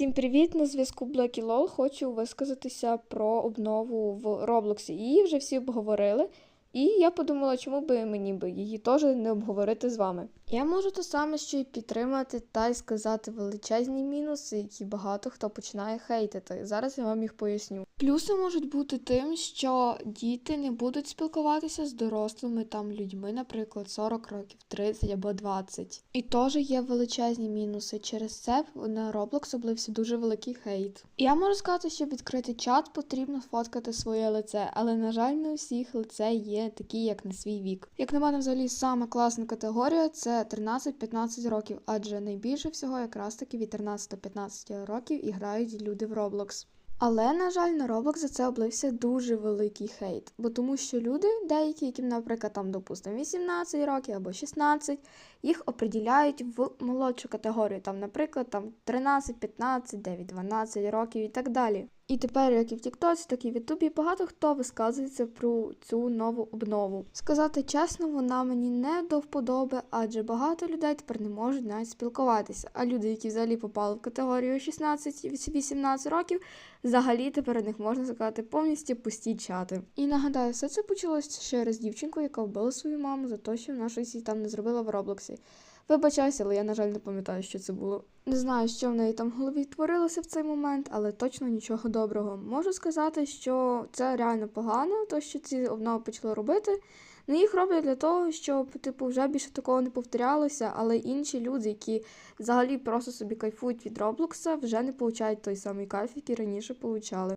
Всім привіт! На зв'язку Blacky LOL. Хочу висказатися про обнову в Роблоксі. Її вже всі обговорили, і я подумала, чому би мені би її теж не обговорити з вами. Я можу те саме, що й підтримати та й сказати величезні мінуси, які багато хто починає хейтити. Зараз я вам їх поясню. Плюси можуть бути тим, що діти не будуть спілкуватися з дорослими там людьми, наприклад, 40 років, 30 або 20. І теж є величезні мінуси. Через це на Roblox облився дуже великий хейт. Я можу сказати, що відкрити чат потрібно фоткати своє лице, але на жаль, не у всіх лице є такі, як на свій вік. Як на мене, взагалі саме класна категорія це 13-15 років, адже найбільше всього якраз таки від 13 до 15 років і грають люди в Roblox. Але, на жаль, на Roblox за це облився дуже великий хейт, бо тому що люди, деякі, яким, наприклад, там, допустимо, 18 років або 16, їх оприділяють в молодшу категорію, там, наприклад, там 13, 15, 9, 12 років і так далі. І тепер, як і в Тіктоці, так і в Ютубі, багато хто висказується про цю нову обнову. Сказати чесно, вона мені не до вподоби, адже багато людей тепер не можуть навіть спілкуватися. А люди, які взагалі попали в категорію 16-18 років, взагалі тепер у них можна сказати повністю пусті чати. І нагадаю, все це почалося через дівчинку, яка вбила свою маму за те, що вона щось там не зробила в Роблоксі. Вибачайся, але я, на жаль, не пам'ятаю, що це було. Не знаю, що в неї там в голові творилося в цей момент, але точно нічого доброго. Можу сказати, що це реально погано, то що ці обнови почали робити. Ну, їх роблять для того, щоб типу вже більше такого не повторялося, але інші люди, які взагалі просто собі кайфують від Роблокса, вже не получають той самий кайф, який раніше получали.